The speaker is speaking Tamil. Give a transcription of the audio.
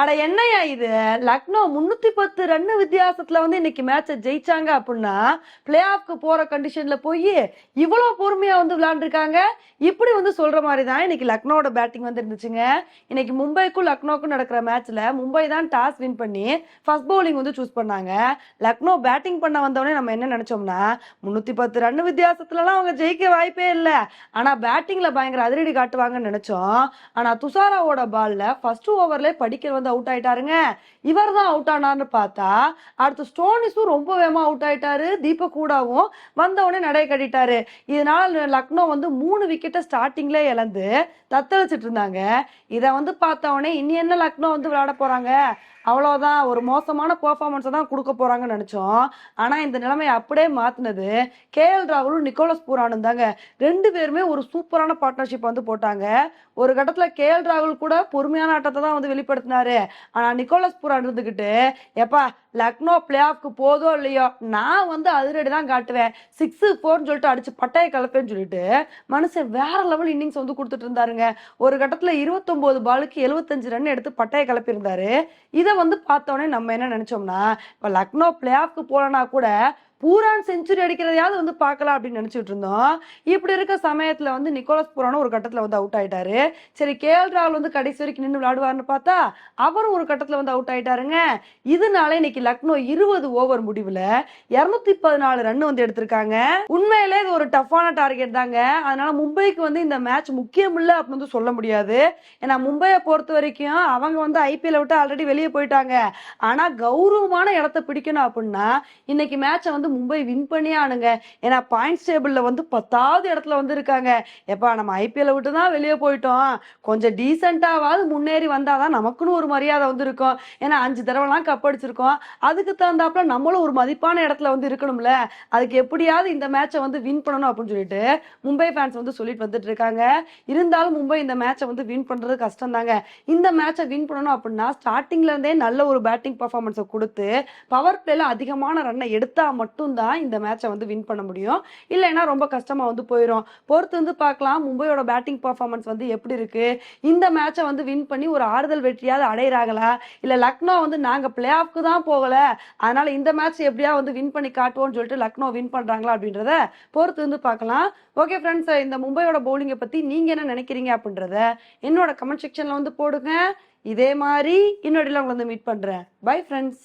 அட என்னையா இது? லக்னோ முன்னூத்தி பத்து ரன் வித்தியாசத்துல வந்து இன்னைக்கு மேட்சை ஜெயிச்சாங்க அப்படின்னா பிளே ஆஃப்க்கு போற கண்டிஷன்ல போய் இவ்வளவு பொறுமையா வந்து விளையாண்டுருக்காங்க இப்படி வந்து சொல்ற மாதிரி தான் இன்னைக்கு லக்னோட பேட்டிங் வந்து இருந்துச்சுங்க இன்னைக்கு மும்பைக்கும் லக்னோக்கும் நடக்கிற மேட்ச்ல மும்பை தான் டாஸ் வின் பண்ணி ஃபர்ஸ்ட் பவுலிங் வந்து சூஸ் பண்ணாங்க. லக்னோ பேட்டிங் பண்ண வந்தவொடனே நம்ம என்ன நினைச்சோம்னா முன்னூத்தி பத்து ரன் வித்தியாசத்துலலாம் அவங்க ஜெயிக்க வாய்ப்பே இல்லை. ஆனா பேட்டிங்ல பயங்கர அதிரடி காட்டுவாங்கன்னு நினைச்சோம். ஆனா துஷாராவோட பால்ல ஃபர்ஸ்ட் ஓவர்ல படிக்க வந்து அவுட் ஆயிட்டாருங்க. இவர் தான் அவுட் ஆனான்னு பார்த்தா அடுத்து ஸ்டோனிஸும் ரொம்ப வேகமாக அவுட் ஆயிட்டாரு. தீபக் கூடாவும் வந்த நடை கட்டிட்டாரு. இதனால லக்னோ வந்து மூணு விக்கெட்டை ஸ்டார்டிங்ல இழந்து தத்தளிச்சிட்டு இருந்தாங்க. இதை வந்து பார்த்த உடனே இனி என்ன லக்னோ வந்து விளையாட போறாங்க? அவ்வளோதான் ஒரு மோசமான பெர்ஃபார்மன்ஸை தான் கொடுக்க போகிறாங்கன்னு நினச்சோம். ஆனால் இந்த நிலைமையை அப்படியே மாற்றினது கேஎல் ராகுலும் நிக்கோலஸ் பூரானும் தாங்க. ரெண்டு பேருமே ஒரு சூப்பரான பார்ட்னர்ஷிப் வந்து போட்டாங்க. ஒரு கட்டத்தில் கேஎல் ராகுல் கூட பொறுமையான ஆட்டத்தை தான் வந்து வெளிப்படுத்தினாரு. ஆனால் நிக்கோலஸ் பூரான் இருந்துக்கிட்டு எப்பா லக்னோ பிளே ஆஃப்க்கு போதோ இல்லையோ? நான் வந்து அதிரடி தான் காட்டுவேன். சிக்ஸு ஃபோர்னு சொல்லிட்டு அடிச்சு பட்டையை கலப்பேன்னு சொல்லிட்டு மனுஷன் வேற லெவல் இன்னிங்ஸ் வந்து கொடுத்துட்டு இருந்தாருங்க. ஒரு கட்டத்தில் இருபத்தொம்போது பாலுக்கு எழுபத்தஞ்சு ரன் எடுத்து பட்டையை கிளப்பியிருந்தாரு இதை வந்து பார்த்தோன்னே நம்ம என்ன நினைச்சோம்னா இப்போ லக்னோ பிளே ஆஃப்க்கு போலனா கூட பூரான் செஞ்சுரி அடிக்கிறதையாவது வந்து பார்க்கலாம் அப்படின்னு நினச்சிட்டு இருந்தோம். இப்படி இருக்க சமயத்தில் வந்து நிக்கோலஸ் பூரானும் ஒரு கட்டத்தில் வந்து அவுட் ஆயிட்டாரு. சரி கேஎல் ராகுல் வந்து கடைசி வரைக்கும் நின்று விளையாடுவார்னு பார்த்தா அவரும் ஒரு கட்டத்தில் வந்து அவுட் ஆயிட்டாருங்க. இதனால இன்னைக்கு லக்னோ இருபது ஓவர் முடிவில் இரநூத்தி பதினாலு ரன் வந்து எடுத்திருக்காங்க. உண்மையிலே இது ஒரு டஃப்பான டார்கெட் தாங்க. அதனால மும்பைக்கு வந்து இந்த மேட்ச் முக்கியம் இல்லை அப்படின்னு வந்து சொல்ல முடியாது. ஏன்னா மும்பையை பொறுத்த வரைக்கும் அவங்க வந்து ஐபிஎல் விட்டு ஆல்ரெடி வெளியே போயிட்டாங்க. ஆனால் கௌரவமான இடத்த பிடிக்கணும் அப்படின்னா இன்னைக்கு மேட்சை வந்து மும்பை வின் பண்ணியே ஆனுங்க ஏன்னா பாயிண்ட்ஸ் டேபிள்ல வந்து பத்தாவது இடத்துல வந்து இருக்காங்க எப்பா நம்ம ஐபிஎல்லை விட்டு தான் வெளியே போயிட்டோம். கொஞ்சம் டீசெண்டாவது முன்னேறி வந்தாதான் நமக்குன்னு ஒரு மரியாதை வந்து இருக்கும் ஏன்னா அஞ்சு தடவைலாம் கப் அடிச்சிருக்கோம். அதுக்கு தகுந்தாப்புல நம்மளும் ஒரு மதிப்பான இடத்துல வந்து இருக்கணும்ல. அதுக்கு எப்படியாவது இந்த மேட்சை வந்து வின் பண்ணணும் அப்படின்னு சொல்லிட்டு மும்பை ஃபேன்ஸ் வந்து சொல்லிட்டு வந்துட்டு இருக்காங்க இருந்தாலும் மும்பை இந்த மேட்சை வந்து வின் பண்ணுறது கஷ்டம் தாங்க இந்த மேட்சை வின் பண்ணணும் அப்படின்னா ஸ்டார்டிங்ல இருந்தே நல்ல ஒரு பேட்டிங் பர்ஃபார்மன்ஸை கொடுத்து பவர் பிளேல அதிகமான ரன்னை எடுத்தா மட்டும்தான் இந்த மேட்சை வந்து வின் பண்ண முடியும். இல்லைன்னா ரொம்ப கஷ்டமா வந்து போயிடும் பொறுத்து வந்து பார்க்கலாம். மும்பையோட பேட்டிங் பர்ஃபார்மன்ஸ் வந்து எப்படி இருக்கு? இந்த மேட்சை வந்து வின் பண்ணி ஒரு ஆறுதல் வெற்றியாவது அடையிறாங்களா? இல்ல லக்னோ வந்து நாங்க பிளே ஆஃப்க்கு தான் போகல. அதனால இந்த மேட்ச் எப்படியா வந்து வின் பண்ணி காட்டுவோம்னு சொல்லிட்டு லக்னோ வின் பண்றாங்களா அப்படின்றத பொறுத்து வந்து பார்க்கலாம். ஓகே ஃப்ரெண்ட்ஸ் இந்த மும்பையோட பவுலிங்கை பத்தி நீங்க என்ன நினைக்கிறீங்க அப்படின்றத என்னோட கமெண்ட் செக்ஷன்ல வந்து போடுங்க. இதே மாதிரி இன்னொடியில் உங்களை வந்து மீட் பண்ணுறேன் பை ஃப்ரெண்ட்ஸ்